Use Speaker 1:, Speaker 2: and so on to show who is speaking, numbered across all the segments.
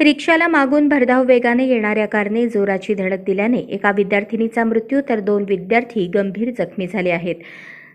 Speaker 1: रिक्षाला मागून भरधाव वेगाने येणाऱ्या कारने जोराची धडक दिल्याने एका विद्यार्थिनीचा मृत्यू तर दोन विद्यार्थी गंभीर जखमी झाले आहेत.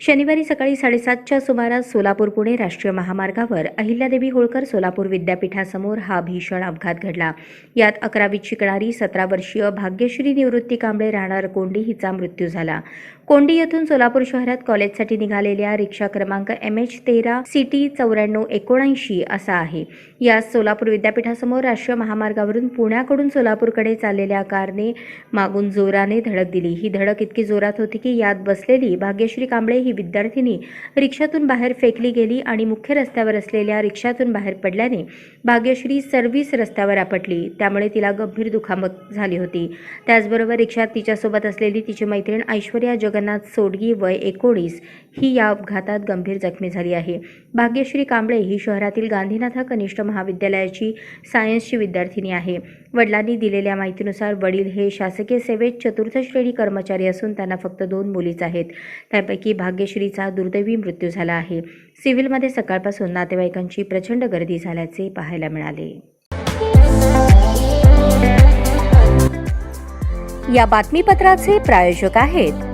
Speaker 1: शनिवारी सकाळी साडेसातच्या सुमारास सोलापूर पुणे राष्ट्रीय महामार्गावर अहिल्यादेवी होळकर सोलापूर विद्यापीठासमोर हा भीषण अपघात घडला. यात अकरावीत शिकणारी सतरा वर्षीय भाग्यश्री निवृत्ती कांबळे राहणार कोंडी हिचा मृत्यू झाला. कोंडी येथून सोलापूर शहरात कॉलेजसाठी निघालेल्या रिक्षा क्रमांक एम एच तेरा सिटी चौऱ्याण्णव एकोणऐंशी असा आहे. या सोलापूर विद्यापीठासमोर राष्ट्रीय महामार्गावरून पुण्याकडून सोलापूरकडे चाललेल्या कारने मागून जोराने धडक दिली. ही धडक इतकी जोरात होती की यात बसलेली भाग्यश्री कांबळे ही विद्यार्थिनी रिक्षातून बाहेर फेकली गेली आणि मुख्य रस्त्यावर असलेल्या रिक्षातून बाहेर पडल्याने भाग्यश्री सर्व्हिस रस्त्यावर आपटली. त्यामुळे तिला गंभीर दुखापत झाली होती. त्याचबरोबर रिक्षात तिच्यासोबत असलेली तिची मैत्रीण ऐश्वर्या जग जगन्नाथ सोडगी वय एकोणीस ही या अपघातात गंभीर जखमी झाली आहे. भाग्यश्री कांबळे ही शहरातील गांधीनाथ कनिष्ठ महाविद्यालयाची सायन्सची विद्यार्थिनी आहे. वडिलांनी दिलेल्या माहितीनुसार वडील हे शासकीय सेवेत चतुर्थ श्रेणी कर्मचारी असून त्यांना फक्त दोन मुलीच आहेत. त्यापैकी भाग्यश्रीचा दुर्दैवी मृत्यू झाला आहे. सिव्हिलमध्ये सकाळपासून नातेवाईकांची प्रचंड गर्दी झाल्याचे पाहायला मिळाले. या बातमीपत्राचे प्रायोजक आहेत